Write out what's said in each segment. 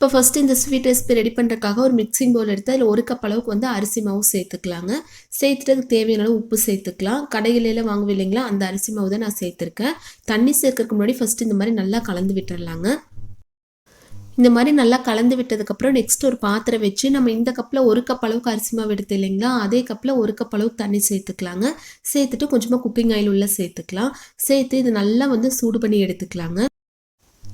இப்போ ஃபஸ்ட்டு இந்த sweet recipe ready பண்ணுறதுக்காக ஒரு மிக்சிங் பவுல் எடுத்து அதில் ஒரு கப் அளவுக்கு வந்து அரிசி மாவு சேர்த்துக்கலாங்க. சேர்த்துட்டு அதுக்கு தேவையான அளவு உப்பு சேர்த்துக்கலாம். கடைகளில் வாங்குவோம் இல்லைங்களா? அந்த அரிசி மாவு தான் நான் சேர்த்துருக்கேன். தண்ணி சேர்க்கறதுக்கு முன்னாடி ஃபஸ்ட்டு இந்த மாதிரி நல்லா கலந்து விட்டுடலாங்க இந்த மாதிரி நல்லா கலந்து விட்டதுக்கப்புறம் நெக்ஸ்ட் ஒரு பாத்திரம் வச்சு நம்ம இந்த கப்பில் ஒரு கப் அளவுக்கு அரிசி மாவு எடுத்து இல்லைங்களா? அதே கப்பில் ஒரு கப் அளவுக்கு தண்ணி சேர்த்துக்கலாங்க. சேர்த்துட்டு கொஞ்சமாக குக்கிங் ஆயில் உள்ளே சேர்த்துக்கலாம். சேர்த்து இது நல்லா வந்து சூடு பண்ணி எடுத்துக்கலாங்க.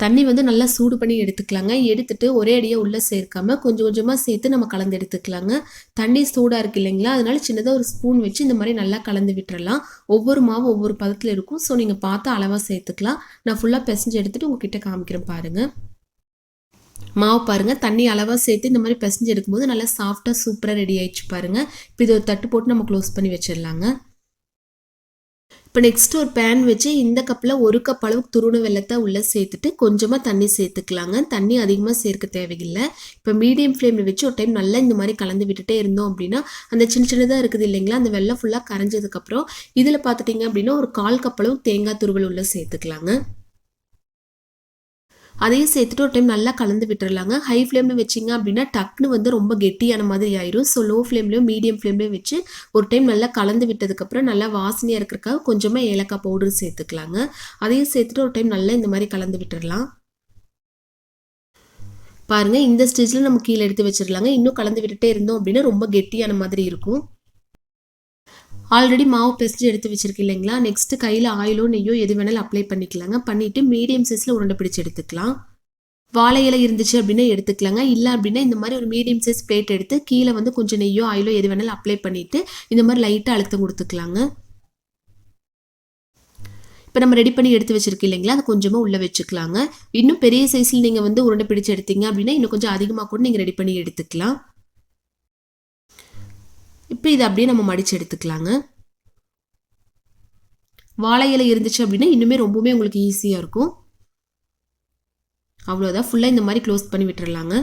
தண்ணி வந்து நல்லா சூடு பண்ணி எடுத்துக்கலாங்க. எடுத்துட்டு ஒரே அடியாக உள்ளே சேர்க்காம கொஞ்சம் கொஞ்சமாக சேர்த்து நம்ம கலந்து எடுத்துக்கலாங்க. தண்ணி சூடாக இருக்கு இல்லைங்களா? அதனால சின்னதாக ஒரு ஸ்பூன் வச்சு இந்த மாதிரி நல்லா கலந்து விட்டுறலாம். ஒவ்வொரு மாவும் ஒவ்வொரு பதத்தில் இருக்கும். ஸோ நீங்கள் பார்த்து அளவாக சேர்த்துக்கலாம். நான் ஃபுல்லாக பிசைஞ்சு எடுத்துகிட்டு உங்ககிட்ட காமிக்கிறேன் பாருங்கள் மாவு பாருங்கள் தண்ணி அளவாக சேர்த்து இந்த மாதிரி பிசைஞ்சு எடுக்கும்போது நல்லா சாஃப்டாக சூப்பராக ரெடி ஆயிடுச்சு பாருங்கள் இப்போ இது ஒரு தட்டு போட்டு நம்ம க்ளோஸ் பண்ணி வச்சிடலாங்க. இப்போ நெக்ஸ்ட் ஒரு பேன் வச்சு இந்த கப்பில் ஒரு கப் அளவுக்கு துருண வெள்ளத்தை உள்ளே சேர்த்துட்டு கொஞ்சமாக தண்ணி சேர்த்துக்கலாங்க. தண்ணி அதிகமாக சேர்க்க தேவையில்லை. இப்போ மீடியம் ஃப்ளேமில் வச்சு ஒரு டைம் நல்லா இந்த மாதிரி கலந்து விட்டுட்டே இருந்தோம் அப்படின்னா அந்த சின்ன சின்னதாக இருக்குது இல்லைங்களா அந்த வெள்ளம் ஃபுல்லாக கரைஞ்சதுக்கப்புறம் இதில் பார்த்துட்டிங்க அப்படின்னா ஒரு கால் கப் அளவு தேங்காய் துருவல் உள்ளே சேர்த்துக்கலாங்க. அதையும் சேர்த்துட்டு ஒரு டைம் நல்லா கலந்து விட்டுறலாங்க. ஹை ஃப்ளேமில் வச்சிங்க அப்படின்னா டக்குன்னு வந்து ரொம்ப கெட்டியான மாதிரி ஆயிரும். ஸோ லோ ஃப்ளேம்லேயும் மீடியம் ஃப்ளேம்லேயும் வச்சு ஒரு டைம் நல்லா கலந்து விட்டதுக்கப்புறம் நல்லா வாசனையாக இருக்கிறக்காக கொஞ்சமாக ஏலக்காய் பவுடர் சேர்த்துக்கலாங்க. அதையும் சேர்த்துட்டு ஒரு டைம் நல்லா இந்த மாதிரி கலந்து விட்டுடலாம் பாருங்கள் இந்த ஸ்டேஜில் நம்ம கீழே எடுத்து வச்சிடலாங்க இன்னும் கலந்து விட்டுட்டே இருந்தோம் அப்படின்னா ரொம்ப கெட்டியான மாதிரி இருக்கும். ஆல்ரெடி மாவு பெஸ்ட்டு எடுத்து வச்சிருக்கு இல்லைங்களா? கையில் ஆயிலோ நெய்யோ எது வேணாலும் அப்ளை பண்ணிக்கலாங்க. பண்ணிவிட்டு மீடியம் சைஸில் உருண்டை பிடிச்சி எடுத்துக்கலாம். வாழை இலை இருந்துச்சு அப்படின்னா எடுத்துக்கலாங்க. இல்லை அப்படின்னா இந்த மாதிரி ஒரு மீடியம் சைஸ் பிளேட் எடுத்து கீழே வந்து கொஞ்சம் நெய்யோ ஆயிலோ எது வேணாலும் அப்ளை பண்ணிவிட்டு இந்த மாதிரி லைட்டாக அழுத்தம் கொடுத்துக்கலாங்க. இப்போ நம்ம ரெடி பண்ணி எடுத்து வச்சிருக்கு இல்லைங்களா? அதை கொஞ்சமாக உள்ளே வச்சுக்கலாங்க. இன்னும் பெரிய சைஸில் நீங்கள் வந்து உருண்டை பிடிச்சி எடுத்தீங்க அப்படின்னா இன்னும் கொஞ்சம் அதிகமாக கூட நீங்கள் ரெடி பண்ணி எடுத்துக்கலாம். இப்போ இதை அப்படியே நம்ம மடித்து எடுத்துக்கலாங்க. வாழை இலை இருந்துச்சு அப்படின்னா இன்னுமே ரொம்பவுமே உங்களுக்கு ஈஸியாக இருக்கும். அவ்வளோதான் ஃபுல்லாக இந்த மாதிரி க்ளோஸ் பண்ணி விட்டுறலாங்க.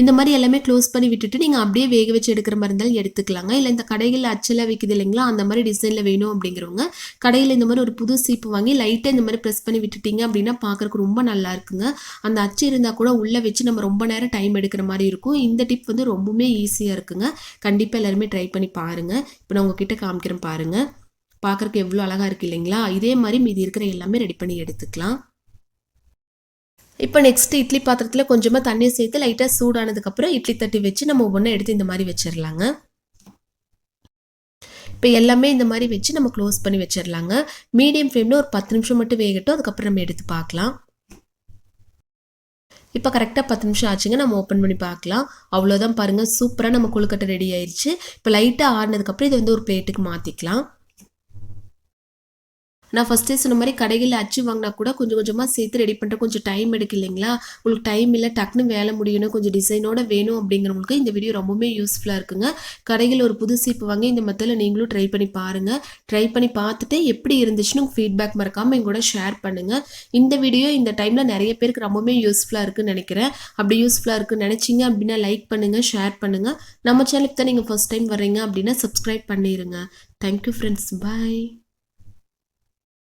இந்த மாதிரி எல்லாமே க்ளோஸ் பண்ணி விட்டுட்டு நீங்கள் அப்படியே வேக வச்சு எடுக்கிற மாதிரி இருந்தாலும் எடுத்துக்கலாங்க. இல்லை இந்த கடைகளில் அச்செல்லாம் விற்குது இல்லைங்களா? அந்த மாதிரி டிசைனில் வேணும் அப்படிங்கிறவங்க கடையில் இந்த மாதிரி ஒரு புது சீப்பு வாங்கி லைட்டாக இந்த மாதிரி ப்ரெஸ் பண்ணி விட்டுட்டீங்க அப்படின்னா பார்க்குறக்கு ரொம்ப நல்லா இருக்குங்க. அந்த அச்சு இருந்தால் கூட உள்ளே வச்சு நம்ம ரொம்ப நேரம் டைம் எடுக்கிற மாதிரி இருக்கும். இந்த டிப் வந்து ரொம்பவுமே ஈஸியாக இருக்குங்க. கண்டிப்பாக எல்லாருமே ட்ரை பண்ணி பாருங்கள் இப்போ நான் உங்ககிட்ட காமிக்கிறேன் பாருங்கள் பார்க்குறக்கு எவ்வளோ அழகாக இருக்குது இல்லைங்களா? இதே மாதிரி மீதி இருக்கிற எல்லாமே ரெடி பண்ணி எடுத்துக்கலாம். இப்போ நெக்ஸ்ட் இட்லி பாத்திரத்தில் கொஞ்சமாக தண்ணி சேர்த்து லைட்டாக சூடானதுக்கப்புறம் இட்லி தட்டி வச்சு நம்ம ஒவ்வொன்றும் எடுத்து இந்த மாதிரி வச்சிடலாங்க இப்போ எல்லாமே இந்த மாதிரி வச்சு நம்ம க்ளோஸ் பண்ணி வச்சிடலாங்க மீடியம் ஃப்ளேமில் ஒரு பத்து நிமிஷம் மட்டும் வேகட்டும் அதுக்கப்புறம் நம்ம எடுத்து பார்க்கலாம். இப்போ கரெக்டாக பத்து நிமிஷம் ஆச்சுங்க நம்ம ஓப்பன் பண்ணி பார்க்கலாம். அவ்வளோதான் பாருங்கள் சூப்பராக நம்ம கொழுக்கட்டை ரெடி ஆயிடுச்சு இப்போ லைட்டாக ஆடினதுக்கப்புறம் இதை வந்து ஒரு பிளேட்டுக்கு மாற்றிக்கலாம் நான் ஃபஸ்ட்டே சொன்ன மாதிரி கடைகளில் அச்சு வாங்கினா கூட கொஞ்சம் கொஞ்சமாக சேர்த்து ரெடி பண்ணுற கொஞ்சம் டைம் எடுக்கு இல்லைங்களா? உங்களுக்கு டைம் இல்லை டக்குன்னு வேலை முடியணும் கொஞ்சம் டிசைனோட வேணும் அப்படிங்கிறவங்களுக்கு இந்த வீடியோ ரொம்பவுமே யூஸ்ஃபுல்லாக இருக்குங்க. கடையில் ஒரு புது சீப்பு வாங்கி இந்த மெத்தடில் நீங்களும் ட்ரை பண்ணி பாருங்கள் ட்ரை பண்ணி பார்த்துட்டு எப்படி இருந்துச்சுன்னு ஃபீட்பேக் மறக்காமல் எங்கூட ஷேர் பண்ணுங்கள் இந்த வீடியோ இந்த டைமில் நிறைய பேருக்கு ரொம்பவுமே யூஸ்ஃபுல்லாக இருக்குன்னு நினைக்கிறேன். அப்படி யூஸ்ஃபுல்லாக இருக்குன்னு நினச்சிங்க அப்படின்னா லைக் பண்ணுங்கள் ஷேர் பண்ணுங்கள் நம்ம சேனலுக்கு தான் நீங்கள் ஃபஸ்ட் டைம் வரீங்க அப்படின்னா சப்ஸ்கிரைப் பண்ணிடுங்க தேங்க்யூ ஃப்ரெண்ட்ஸ் பாய்